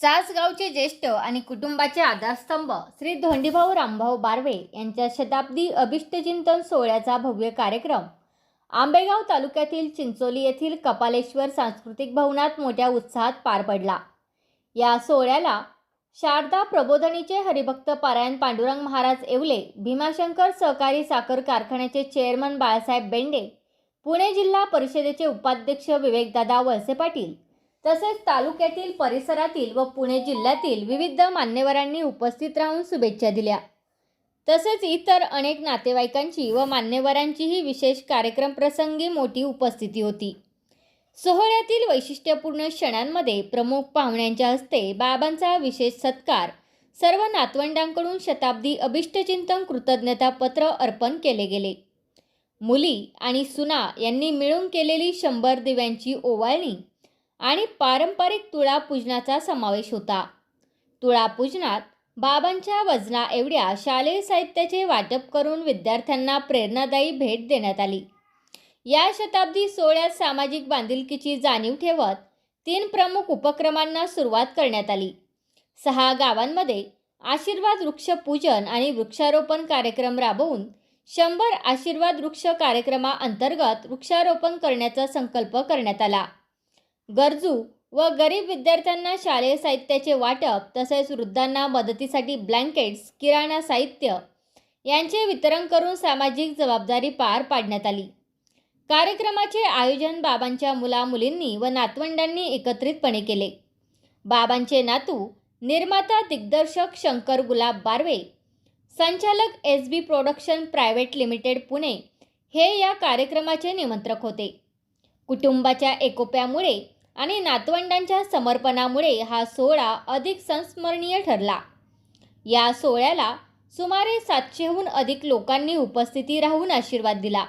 चासगावचे ज्येष्ठ आणि कुटुंबाचे आधारस्तंभ श्री धोंडीभाऊ रामभाऊ बारवे यांच्या शताब्दी अभिष्टचिंतन सोहळ्याचा भव्य कार्यक्रम. आंबेगाव तालुक्यातील चिंचोली येथील कपालेश्वर सांस्कृतिक भवनात मोठ्या उत्साहात पार पडला. या सोहळ्याला शारदा प्रबोधनीचे हरिभक्त पारायण पांडुरंग महाराज येवले भीमाशंकर सहकारी साखर कारखान्याचे चेअरमन बाळासाहेब बेंडे पुणे जिल्हा परिषदेचे उपाध्यक्ष विवेकदादा वळसे पाटील तसेच तालुक्यातील परिसरातील व पुणे जिल्ह्यातील विविध मान्यवरांनी उपस्थित राहून शुभेच्छा दिल्या. तसेच इतर अनेक नातेवाईकांची व मान्यवरांचीही विशेष कार्यक्रम प्रसंगी मोठी उपस्थिती होती. सोहळ्यातील वैशिष्ट्यपूर्ण क्षणांमध्ये प्रमुख पाहुण्यांच्या हस्ते बाबांचा विशेष सत्कार सर्व नातवंडांकडून शताब्दी अभिष्टचिंतन कृतज्ञता पत्र अर्पण केले गेले. मुली आणि सुना यांनी मिळून केलेली शंभर दिव्यांची ओवाळणी आणि पारंपरिक तुळा पूजनाचा समावेश होता. तुळा पूजनात बाबांच्या वजना एवढ्या शालेय साहित्याचे वाटप करून विद्यार्थ्यांना प्रेरणादायी भेट देण्यात आली. या शताब्दी सोहळ्यात सामाजिक बांधिलकीची जाणीव ठेवत तीन प्रमुख उपक्रमांना सुरुवात करण्यात आली. सहा गावांमध्ये आशीर्वाद वृक्ष पूजन आणि वृक्षारोपण कार्यक्रम राबवून शंभर आशीर्वाद वृक्ष कार्यक्रमाअंतर्गत वृक्षारोपण करण्याचा संकल्प करण्यात आला. गरजू व गरीब विद्यार्थ्यांना शालेय साहित्याचे वाटप तसेच वृद्धांना मदतीसाठी ब्लँकेट्स किराणा साहित्य यांचे वितरण करून सामाजिक जबाबदारी पार पाडण्यात आली. कार्यक्रमाचे आयोजन बाबांच्या मुलामुलींनी व नातवंडांनी एकत्रितपणे केले. बाबांचे नातू निर्माता दिग्दर्शक शंकर गुलाब बारवे संचालक S B production private limited Pune हे या कार्यक्रमाचे निमंत्रक होते. कुटुंबाच्या एकोप्यामुळे आणि नातवंडांच्या समर्पणामुळे हा सोहळा अधिक संस्मरणीय ठरला. या सोहळ्याला सुमारे सातशेहून अधिक लोकांनी उपस्थिती राहून आशीर्वाद दिला.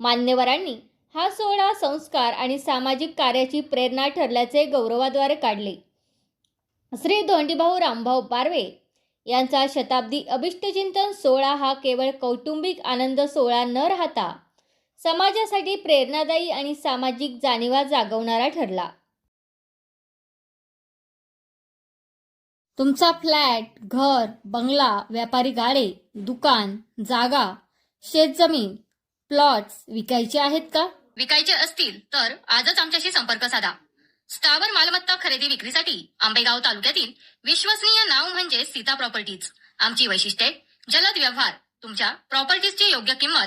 मान्यवरांनी हा सोहळा संस्कार आणि सामाजिक कार्याची प्रेरणा ठरल्याचे गौरवाद्वारे काढले. श्री धोंडीभाऊ रामभाऊ पारवे यांचा शताब्दी अभिष्टचिंतन सोहळा हा केवळ कौटुंबिक आनंद सोहळा न राहता समाजासाठी प्रेरणादायी आणि सामाजिक जाणीवा जागवणारा ठरला. तुमचा फ्लॅट घर बंगला व्यापारी गाडे दुकान जागा शेतजमीन प्लॉट्स विकायचे आहेत का? विकायचे असतील तर आजच आमच्याशी संपर्क साधा. स्थावर मालमत्ता खरेदी विक्रीसाठी आंबेगाव तालुक्यातील विश्वसनीय नाव म्हणजे सीता प्रॉपर्टीज. आमची वैशिष्ट्ये जलद व्यवहार तुमच्या प्रॉपर्टीजची योग्य किंमत